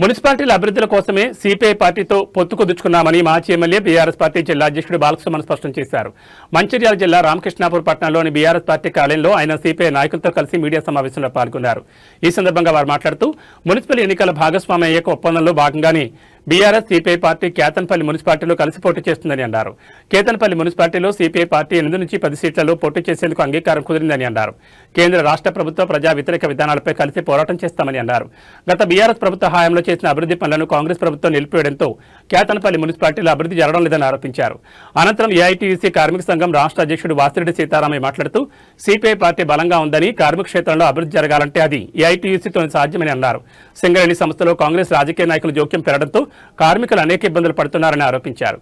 మున్సిపాలిటీల అభివృద్ధుల కోసమే సిపిఐ పార్టీతో పొత్తు కుదుర్చుకున్నామని మాజీ ఎమ్మెల్యే బీఆర్ఎస్ పార్టీ జిల్లా అధ్యక్షుడు బాలకృష్ణ స్పష్టం చేశారు. మంచిర్యాల జిల్లా రామకృష్ణాపూర్ పట్టణంలోని బీఆర్ఎస్ పార్టీ కార్యాలయంలో ఆయన సిపిఐ నాయకులతో కలిసి మీడియా సమావేశంలో పాల్గొన్నారు. ఈ సందర్భంగా వారు మాట్లాడుతూ మున్సిపల్ ఎన్నికల భాగస్వామ్య ఒప్పందంలో భాగంగానే బీఆర్ఎస్ సిపిఐ పార్టీ కేతన్పల్లి మున్సిపాలిటీలో కలిసి పోటీ చేస్తుందని అన్నారు. కేతన్పల్లి మున్సిపాలిటీలో సిపిఐ పార్టీ ఎనిమిది నుంచి పది సీట్లలో పోటీ చేసేందుకు అంగీకారం కుదిరిందని అన్నారు. కేంద్ర రాష్ట్ర ప్రభుత్వ ప్రజా వ్యతిరేక విధానాలపై కలిసి పోరాటం చేస్తామని అన్నారు. గత బీఆర్ఎస్ ప్రభుత్వ హయాంలో చేసిన అభివృద్ధి పనులను కాంగ్రెస్ ప్రభుత్వం నిలిపివేయడంతో కేతన్పల్లి మున్సిపాలిటీలో అభివృద్ధి జరగడం లేదని ఆరోపించారు. అనంతరం ఏఐటీయూసీ కార్మిక సంఘం రాష్ట్ర అధ్యక్షుడు వాసిరెడ్డి సీతారామయ్య మాట్లాడుతూ సిపిఐ పార్టీ బలంగా ఉందని కార్మిక క్షేత్రంలో అభివృద్ధి జరగాలంటే అది ఏఐటీయూసీతో సాధ్యమని అన్నారు. సింగరేణి సంస్థలో కాంగ్రెస్ రాజకీయ నాయకులు జోక్యం పెరగడంతో కార్మికులు అనేక ఇబ్బందులు పడుతున్నారని ఆరోపించారు.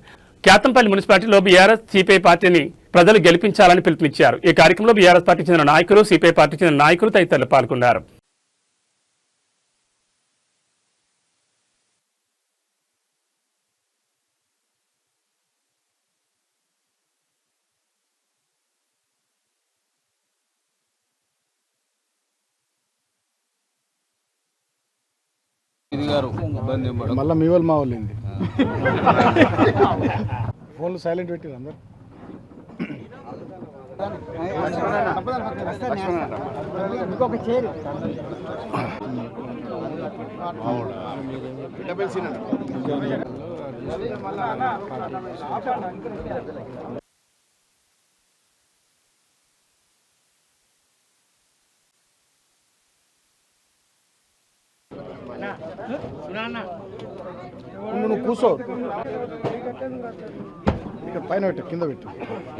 క్యాతంపల్లి మున్సిపాలిటీలో బీఆర్ఎస్ సిపిఐ పార్టీని ప్రజలు గెలిపించాలని పిలుపునిచ్చారు. ఈ కార్యక్రమంలో బీఆర్ఎస్ పార్టీ చెందిన నాయకులు సిపిఐ పార్టీ చెందిన నాయకులు తదితరులు పాల్గొన్నారు. ఇది మళ్ళీ మీ వాళ్ళు మా వాళ్ళు ఫోన్లు సైలెంట్ పెట్టారు అందరు. కూర్చో ఇక్కడ పైన పెట్టు కింద పెట్టు.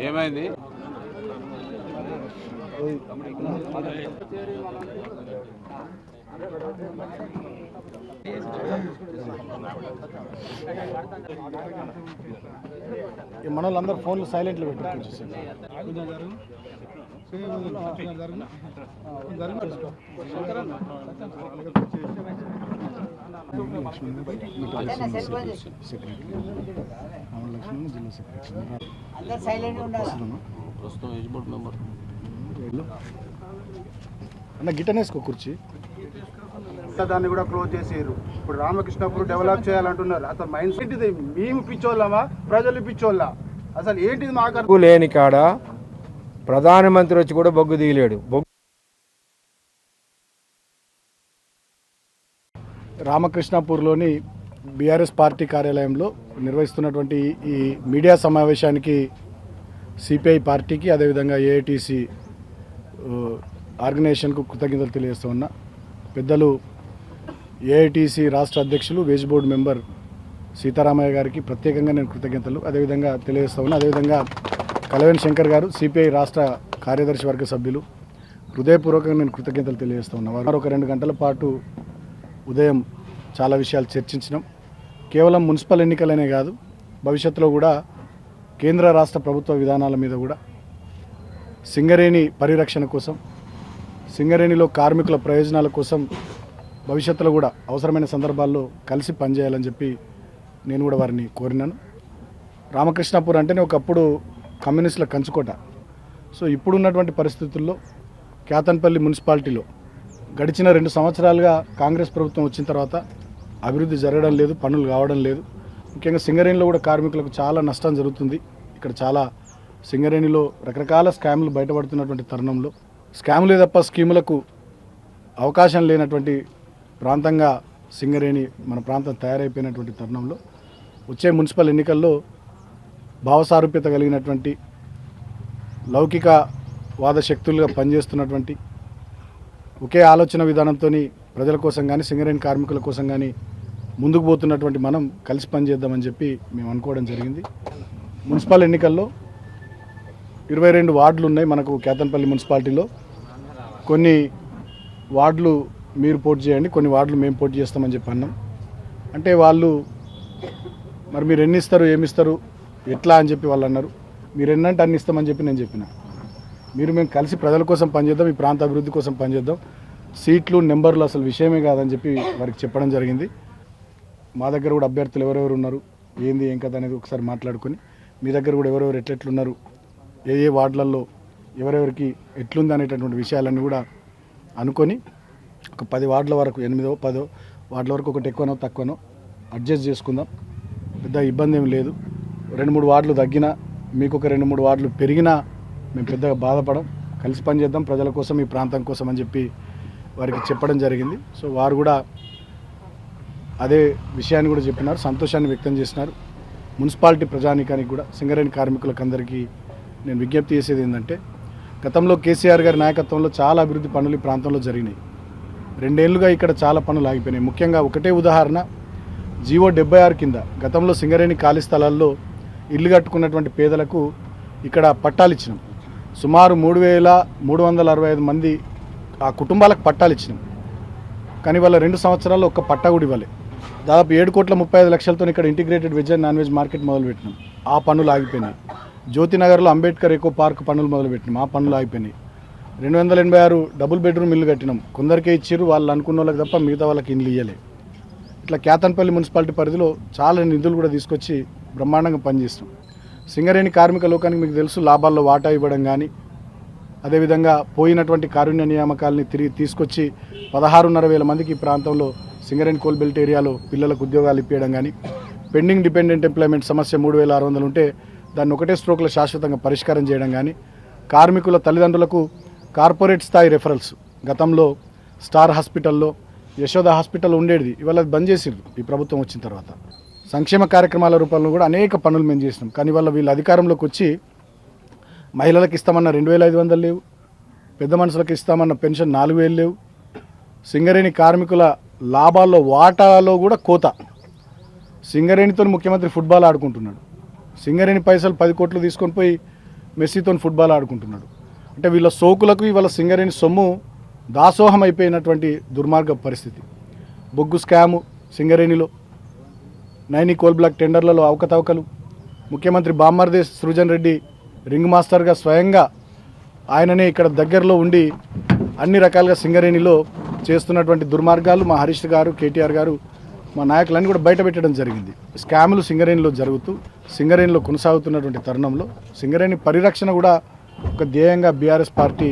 ఏమైంది? ఈ మన వాళ్ళందరూ ఫోన్లు సైలెంట్లో పెట్టు కొంచెం అన్న గిట్టనేసుకో కుర్చీ. దాన్ని కూడా క్లోజ్ చేసారు. ఇప్పుడు రామకృష్ణపురం డెవలప్ చేయాలంటున్నారు. అసలు మైండ్ సెట్ ఇది. మేము పిచ్చోళ్ళమా? ప్రజలు పిచ్చోళ్ళ? అసలు ఏంటిది మాకు లేని కాడ ప్రధానమంత్రి వచ్చి కూడా బొగ్గు దిగలేడు బొగ్గు రామకృష్ణాపూర్లోని బీఆర్ఎస్ పార్టీ కార్యాలయంలో నిర్వహిస్తున్నటువంటి ఈ మీడియా సమావేశానికి సిపిఐ పార్టీకి అదేవిధంగా ఏఐటీసీ ఆర్గనైజేషన్కు కృతజ్ఞతలు తెలియజేస్తూ ఉన్నా. పెద్దలు ఏఐటీసీ రాష్ట్ర అధ్యక్షులు వేజ్ బోర్డు మెంబర్ సీతారామయ్య గారికి ప్రత్యేకంగా నేను కృతజ్ఞతలు. అదేవిధంగా తెలియజేస్తూ ఉన్నా. అదేవిధంగా కలవేణి శంకర్ గారు సిపిఐ రాష్ట్ర కార్యదర్శి వర్గ సభ్యులు. హృదయపూర్వకంగా నేను కృతజ్ఞతలు తెలియజేస్తూ ఉన్నా. వారు ఒక రెండు గంటల పాటు ఉదయం చాలా విషయాలు చర్చించినాం. కేవలం మున్సిపల్ ఎన్నికలనే కాదు భవిష్యత్తులో కూడా కేంద్ర రాష్ట్ర ప్రభుత్వ విధానాల మీద కూడా. సింగరేణి పరిరక్షణ కోసం సింగరేణిలో కార్మికుల ప్రయోజనాల కోసం భవిష్యత్తులో కూడా అవసరమైన సందర్భాల్లో కలిసి పనిచేయాలని చెప్పి నేను కూడా వారిని కోరినాను. రామకృష్ణాపూర్ అంటేనే ఒకప్పుడు కమ్యూనిస్టుల కంచుకోట. సో ఇప్పుడున్నటువంటి పరిస్థితుల్లో కేతన్పల్లి మున్సిపాలిటీలో గడిచిన రెండు సంవత్సరాలుగా కాంగ్రెస్ ప్రభుత్వం వచ్చిన తర్వాత అభివృద్ధి జరగడం లేదు పనులు కావడం లేదు. ముఖ్యంగా సింగరేణిలో కూడా కార్మికులకు చాలా నష్టం జరుగుతుంది. ఇక్కడ చాలా సింగరేణిలో రకరకాల స్కామ్లు బయటపడుతున్నటువంటి తరుణంలో. స్కాములే తప్ప స్కీములకు అవకాశం లేనటువంటి ప్రాంతంగా సింగరేణి మన ప్రాంతం తయారైపోయినటువంటి తరుణంలో. వచ్చే మున్సిపల్ ఎన్నికల్లో భావసారూప్యత కలిగినటువంటి లౌకిక వాద శక్తులుగా పనిచేస్తున్నటువంటి ఒకే ఆలోచన విధానంతో ప్రజల కోసం కానీ సింగరేణి కార్మికుల కోసం కానీ ముందుకు పోతున్నటువంటి మనం కలిసి పనిచేద్దామని చెప్పి మేము అనుకోవడం జరిగింది. మున్సిపల్ ఎన్నికల్లో ఇరవై రెండు వార్డులు ఉన్నాయి మనకు కేతన్పల్లి మున్సిపాలిటీలో. కొన్ని వార్డులు మీరు పోటీ చేయండి కొన్ని వార్డులు మేము పోటీ చేస్తామని చెప్పి అన్నాం. అంటే వాళ్ళు మరి మీరు ఎన్ని ఇస్తారు ఏమి ఇస్తారు ఎట్లా అని చెప్పి వాళ్ళు అన్నారు. మీరు ఎన్నంటే అన్ని ఇస్తామని చెప్పి నేను చెప్పిన. మీరు మేము కలిసి ప్రజల కోసం పనిచేద్దాం ఈ ప్రాంత అభివృద్ధి కోసం పనిచేద్దాం. సీట్లు నెంబర్లు అసలు విషయమే కాదని చెప్పి వారికి చెప్పడం జరిగింది. మా దగ్గర కూడా అభ్యర్థులు ఎవరెవరు ఉన్నారు ఏంది ఏం కదా అనేది ఒకసారి మాట్లాడుకొని మీ దగ్గర కూడా ఎవరెవరు ఎట్లెట్లున్నారు ఏ ఏ వార్డులలో ఎవరెవరికి ఎట్లుంది అనేటటువంటి విషయాలన్నీ కూడా అనుకొని ఒక పది వార్డుల వరకు ఎనిమిదో పదో వార్డుల వరకు ఒకటి ఎక్కువనో తక్కువనో అడ్జస్ట్ చేసుకుందాం. పెద్ద ఇబ్బంది ఏం లేదు. రెండు మూడు వార్డులు తగ్గినా మీకు ఒక రెండు మూడు వార్డులు పెరిగినా మేము పెద్దగా బాధపడం కలిసి పనిచేద్దాం ప్రజల కోసం ఈ ప్రాంతం కోసం అని చెప్పి వారికి చెప్పడం జరిగింది. సో వారు కూడా అదే విషయాన్ని కూడా చెప్పినారు. సంతోషాన్ని వ్యక్తం చేసినారు. మున్సిపాలిటీ ప్రజానీకానికి కూడా సింగరేణి కార్మికులకు అందరికీ నేను విజ్ఞప్తి చేసేది ఏంటంటే గతంలో కేసీఆర్ గారి నాయకత్వంలో చాలా అభివృద్ధి పనులు ఈ ప్రాంతంలో జరిగినాయి. రెండేళ్ళుగా ఇక్కడ చాలా పనులు ఆగిపోయినాయి. ముఖ్యంగా ఒకటే ఉదాహరణ జీవో డెబ్బై ఆరు కింద గతంలో సింగరేణి ఖాళీ స్థలాల్లో ఇల్లు కట్టుకున్నటువంటి పేదలకు ఇక్కడ పట్టాలు ఇచ్చినాం. సుమారు మూడు వేల మూడు వందల అరవై ఐదు మంది ఆ కుటుంబాలకు పట్టాలు ఇచ్చినాం. కానీ వాళ్ళ రెండు సంవత్సరాల్లో ఒక్క పట్టా కూడా ఇవ్వలే. దాదాపు ఏడు కోట్ల ముప్పై ఐదు లక్షలతో ఇక్కడ integrated veg and non veg market మొదలుపెట్టినాం. ఆ పనులు ఆగిపోయినాయి. జ్యోతినగర్లో అంబేద్కర్ ఎకో పార్క్ పనులు మొదలుపెట్టినాం. ఆ పనులు ఆగిపోయినాయి. రెండు వందల ఎనభై ఆరు డబుల్ బెడ్రూమ్ ఇల్లు కట్టినాం. కొందరికే ఇచ్చారు వాళ్ళు అనుకున్న వాళ్ళకి తప్ప మిగతా వాళ్ళకి ఇల్లు ఇవ్వలే ఇట్లా కేతన్పల్లి మున్సిపాలిటీ పరిధిలో చాలా నిధులు కూడా తీసుకొచ్చి బ్రహ్మాండంగా పనిచేస్తాం సింగరేణి కార్మిక లోకానికి మీకు తెలుసు లాభాల్లో వాటా ఇవ్వడం కానీ అదేవిధంగా పోయినటువంటి కారుణ్య నియామకాలని తిరిగి తీసుకొచ్చి పదహారున్నర వేల మందికి ఈ ప్రాంతంలో సింగరేణి కోల్ బెల్ట్ ఏరియాలో పిల్లలకు ఉద్యోగాలు ఇప్పించడం కానీ పెండింగ్ డిపెండెంట్ ఎంప్లాయ్మెంట్ సమస్య మూడు వేల ఆరు వందలు ఉంటే దాన్ని ఒకటే స్ట్రోక్లో శాశ్వతంగా పరిష్కారం చేయడం కానీ కార్మికుల తల్లిదండ్రులకు కార్పొరేట్ స్థాయి రెఫరల్స్ గతంలో స్టార్ హాస్పిటల్లో యశోద హాస్పిటల్ ఉండేది ఇవాళ బంద్ చేసిండ్రు ఈ ప్రభుత్వం వచ్చిన తర్వాత. సంక్షేమ కార్యక్రమాల రూపంలో కూడా అనేక పనులు మేము చేసినాం. కానీ వాళ్ళ వీళ్ళు అధికారంలోకి వచ్చి మహిళలకు ఇస్తామన్న రెండు వేల ఐదు వందలు లేవు. పెద్ద మనుషులకు ఇస్తామన్న పెన్షన్ నాలుగు వేలు లేవు. సింగరేణి కార్మికుల లాభాల్లో వాటాలో కూడా కోత. సింగరేణితో ముఖ్యమంత్రి ఫుట్బాల్ ఆడుకుంటున్నాడు. సింగరేణి పైసలు పది కోట్లు తీసుకొని పోయి మెస్సీతో ఫుట్బాల్ ఆడుకుంటున్నాడు. అంటే వీళ్ళ సోకులకు ఇవాళ సింగరేణి సొమ్ము దాసోహం అయిపోయినటువంటి దుర్మార్గ పరిస్థితి. బొగ్గు స్కాము సింగరేణిలో నైని కోల్ బ్లాక్ టెండర్లలో అవకతవకలు. ముఖ్యమంత్రి బామ్మర్దే సృజన్ రెడ్డి రింగ్ మాస్టర్గా స్వయంగా ఆయననే ఇక్కడ దగ్గరలో ఉండి అన్ని రకాలుగా సింగరేణిలో చేస్తున్నటువంటి దుర్మార్గాలు మా హరీష్ గారు కేటీఆర్ గారు మా నాయకులన్నీ కూడా బయట పెట్టడం జరిగింది. స్కాములు సింగరేణిలో జరుగుతూ సింగరేణిలో కొనసాగుతున్నటువంటి తరుణంలో సింగరేణి పరిరక్షణ కూడా ఒక ధ్యేయంగా బీఆర్ఎస్ పార్టీ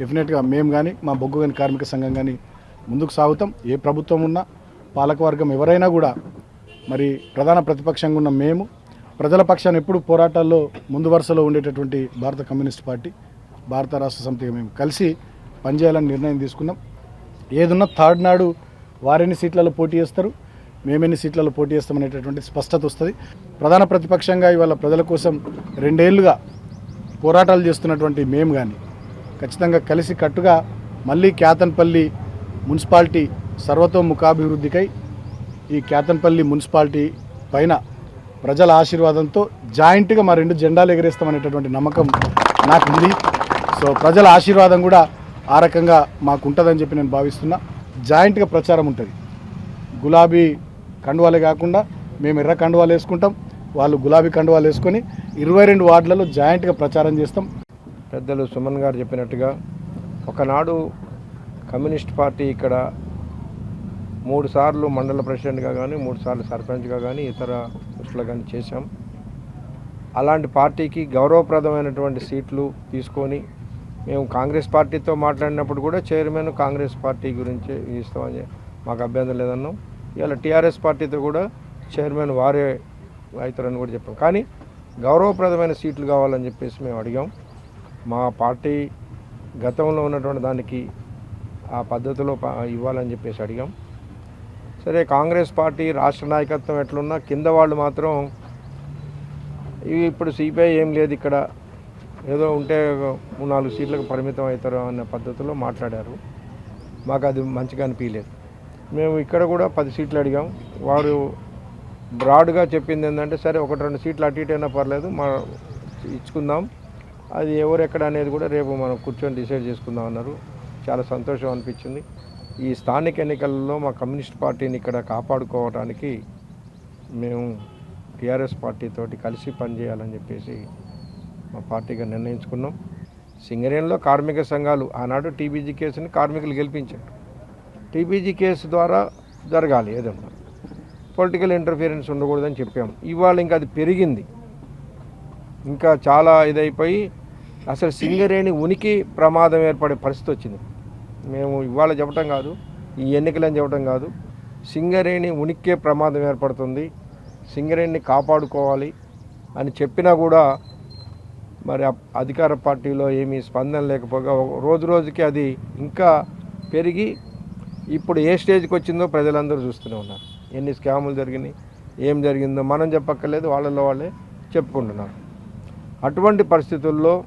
డెఫినెట్గా మేము కానీ మా బొగ్గు కానీ కార్మిక సంఘం కానీ ముందుకు సాగుతాం. ఏ ప్రభుత్వం ఉన్నా పాలకవర్గం ఎవరైనా కూడా మరి ప్రధాన ప్రతిపక్షంగా ఉన్న మేము ప్రజల పక్షాన్ని ఎప్పుడు పోరాటాల్లో ముందు వరుసలో ఉండేటటువంటి భారత కమ్యూనిస్ట్ పార్టీ భారత రాష్ట్ర సమితిగా మేము కలిసి పనిచేయాలని నిర్ణయం తీసుకున్నాం. ఏదున్నా థర్డ్ నాడు వారెన్ని సీట్లలో పోటీ చేస్తారు మేమెన్ని సీట్లలో పోటీ చేస్తామనేటటువంటి స్పష్టత వస్తుంది. ప్రధాన ప్రతిపక్షంగా ఇవాళ ప్రజల కోసం రెండేళ్ళుగా పోరాటాలు చేస్తున్నటువంటి మేము కానీ ఖచ్చితంగా కలిసి కట్టుగా మళ్ళీ క్యాతన్పల్లి మున్సిపాలిటీ సర్వతోముఖాభివృద్ధికై ఈ క్యాతన్పల్లి మున్సిపాలిటీ పైన ప్రజల ఆశీర్వాదంతో జాయింట్గా మా రెండు జెండాలు ఎగరేస్తామనేటటువంటి నమ్మకం నాకు ఉంది సో ప్రజల ఆశీర్వాదం కూడా ఆ రకంగా మాకు ఉంటుందని చెప్పి నేను భావిస్తున్నా. జాయింట్గా ప్రచారం ఉంటుంది. గులాబీ కండువాలే కాకుండా మేము ఎర్ర కండువాలు వేసుకుంటాం. వాళ్ళు గులాబీ కండువాలు వేసుకొని ఇరవై రెండు వార్డులలో జాయింట్గా ప్రచారం చేస్తాం. పెద్దలు సుమన్ గారు చెప్పినట్టుగా ఒకనాడు కమ్యూనిస్ట్ పార్టీ ఇక్కడ మూడు సార్లు మండల ప్రెసిడెంట్గా కానీ మూడు సార్లు సర్పంచ్గా కానీ ఇతర పోస్టులు కానీ చేశాం. అలాంటి పార్టీకి గౌరవప్రదమైనటువంటి సీట్లు తీసుకొని మేము కాంగ్రెస్ పార్టీతో మాట్లాడినప్పుడు కూడా చైర్మన్ కాంగ్రెస్ పార్టీ గురించి ఇస్తామని మాకు అభ్యంతరం లేదన్నాం. ఇవాళ టీఆర్ఎస్ పార్టీతో కూడా చైర్మన్ వారే అవుతారని కూడా చెప్పాం. కానీ గౌరవప్రదమైన సీట్లు కావాలని చెప్పేసి మేము అడిగాం. మా పార్టీ గతంలో ఉన్నటువంటి దానికి ఆ పద్ధతిలో ప- ఇవ్వాలని చెప్పేసి అడిగాం. సరే కాంగ్రెస్ పార్టీ రాష్ట్ర నాయకత్వం ఎట్లున్నా కింద వాళ్ళు మాత్రం ఇవి ఇప్పుడు సిపిఐ ఏం లేదు ఇక్కడ. ఏదో ఉంటే నాలుగు సీట్లకు పరిమితం అవుతారు అన్న పద్ధతిలో మాట్లాడారు. మాకు అది మంచిగా అనిపించలేదు మేము ఇక్కడ కూడా పది సీట్లు అడిగాం. వారు బ్రాడ్గా చెప్పింది ఏంటంటే సరే ఒకటి రెండు సీట్లు అటు ఇటు అయినా పర్లేదు మా ఇచ్చుకుందాం. అది ఎవరు ఎక్కడ అనేది కూడా రేపు మనం కూర్చొని డిసైడ్ చేసుకుందాం అన్నారు. చాలా సంతోషం అనిపించింది. ఈ స్థానిక ఎన్నికల్లో మా కమ్యూనిస్ట్ పార్టీని ఇక్కడ కాపాడుకోవడానికి మేము టీఆర్ఎస్ పార్టీతోటి కలిసి పనిచేయాలని చెప్పేసి మా పార్టీగా నిర్ణయించుకున్నాం. సింగరేణిలో కార్మిక సంఘాలు ఆనాడు టీబీజీ కేసుని కార్మికులు గెలిపించారు. టీబీజీ కేసు ద్వారా జరగాలి ఏదన్నా. పొలిటికల్ ఇంటర్ఫీరెన్స్ ఉండకూడదని చెప్పాము ఇవాళ ఇంకా అది పెరిగింది. ఇంకా చాలా ఇదైపోయి అసలు సింగరేణి ఉనికి ప్రమాదం ఏర్పడే పరిస్థితి వచ్చింది. మేము ఇవాళ చెప్పటం కాదు ఈ ఎన్నికలని చెప్పటం కాదు. సింగరేణి ఉనిక్కే ప్రమాదం ఏర్పడుతుంది. సింగరేణిని కాపాడుకోవాలి అని చెప్పినా కూడా మరి అప్- అధికార పార్టీలో ఏమీ స్పందన లేకపోగా రోజు రోజుకి అది ఇంకా పెరిగి ఇప్పుడు ఏ స్టేజ్కి వచ్చిందో ప్రజలందరూ చూస్తూనే ఉన్నారు. ఎన్ని స్కాములు జరిగినాయి ఏం జరిగిందో మనం చెప్పక్కర్లేదు వాళ్ళలో వాళ్ళే చెప్పుకుంటున్నారు. అటువంటి పరిస్థితుల్లో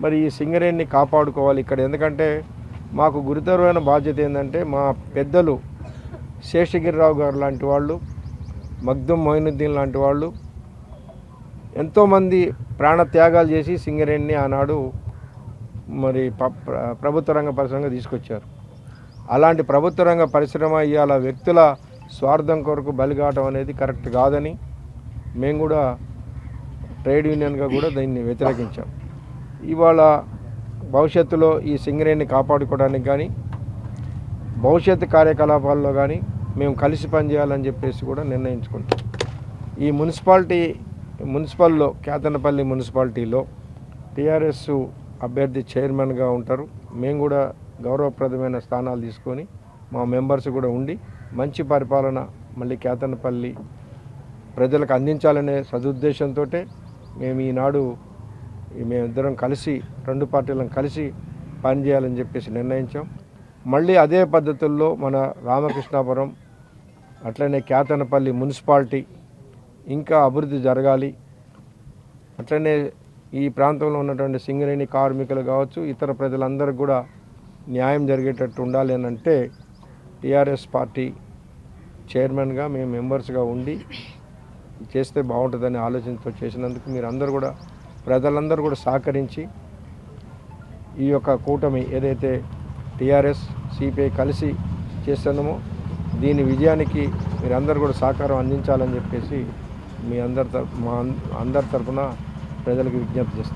మరి ఈ సింగరేణిని కాపాడుకోవాలి ఇక్కడ. ఎందుకంటే మాకు గురుతరమైన బాధ్యత ఏంటంటే మా పెద్దలు శేషగిరిరావు గారు లాంటి వాళ్ళు మగ్దుం మొయినుద్దీన్ లాంటి వాళ్ళు ఎంతోమంది ప్రాణ త్యాగాలు చేసి సింగరేణిని ఆనాడు మరి ప- ప్రభుత్వ రంగ పరిశ్రమగా తీసుకొచ్చారు. అలాంటి ప్రభుత్వ రంగ పరిశ్రమ ఇవాళ వ్యక్తుల స్వార్థం కొరకు బలిగాటం అనేది కరెక్ట్ కాదని మేము కూడా ట్రేడ్ యూనియన్గా కూడా దీన్ని వ్యతిరేకించాం. ఇవాళ భవిష్యత్తులో ఈ సింగరేణిని కాపాడుకోవడానికి కానీ భవిష్యత్తు కార్యకలాపాల్లో కానీ మేము కలిసి పనిచేయాలని చెప్పేసి కూడా నిర్ణయించుకుంటాం. ఈ మున్సిపాలిటీ మున్సిపల్లో కేతనపల్లి మున్సిపాలిటీలో టీఆర్ఎస్ అభ్యర్థి చైర్మన్గా ఉంటారు. మేము కూడా గౌరవప్రదమైన స్థానాలు తీసుకొని మా మెంబర్స్ కూడా ఉండి మంచి పరిపాలన మళ్ళీ కేతనపల్లి ప్రజలకు అందించాలనే సదుద్దేశంతో మేము ఈనాడు మేమిద్దరం కలిసి రెండు పార్టీలను కలిసి పనిచేయాలని చెప్పేసి నిర్ణయించాం. మళ్ళీ అదే పద్ధతుల్లో మన రామకృష్ణాపురం అట్లనే కేతనపల్లి మున్సిపాలిటీ ఇంకా అభివృద్ధి జరగాలి. అట్లనే ఈ ప్రాంతంలో ఉన్నటువంటి సింగరేణి కార్మికులు కావచ్చు ఇతర ప్రజలందరూ కూడా న్యాయం జరిగేటట్టు ఉండాలి అని అంటే టీఆర్ఎస్ పార్టీ చైర్మన్గా మేము మెంబర్స్గా ఉండి చేస్తే బాగుంటుందని ఆలోచనతో చేసినందుకు మీరు అందరూ కూడా ప్రజలందరూ కూడా సహకరించి ఈ యొక్క కూటమి ఏదైతే టీఆర్ఎస్ సిపిఐ కలిసి చేస్తున్నామో దీని విజయానికి మీరందరూ కూడా సహకారం అందించాలని చెప్పేసి మీ అందరి తరఫు మా అందరి తరఫున ప్రజలకు విజ్ఞప్తి చేస్తాను